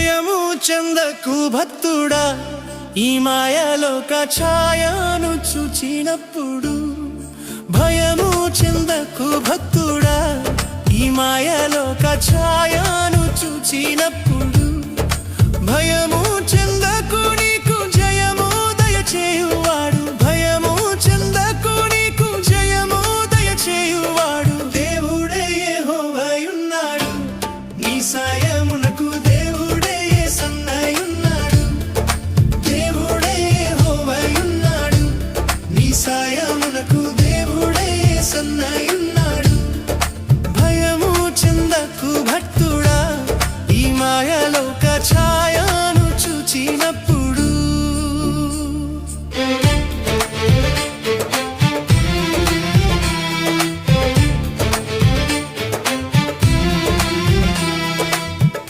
భయము చెందకు భక్తుడా ఈ మాయలోక ఛాయను చూచినప్పుడు భయము చెందకు భక్తుడా ఈ మాయలోక ఛాయను చూచినప్పుడు భయము చెందకు నీకు జయము దయచేయువాడు భయము చెందకు నీకు జయము దయచేయువాడు. దేవుడే యెహోవాయున్నాడు నీ సాయమునకు సాయమునకు దేవుడే సన్నయున్నాడు. భయము చెందకు భక్తుడా ఈ మాయలోక ఛాయ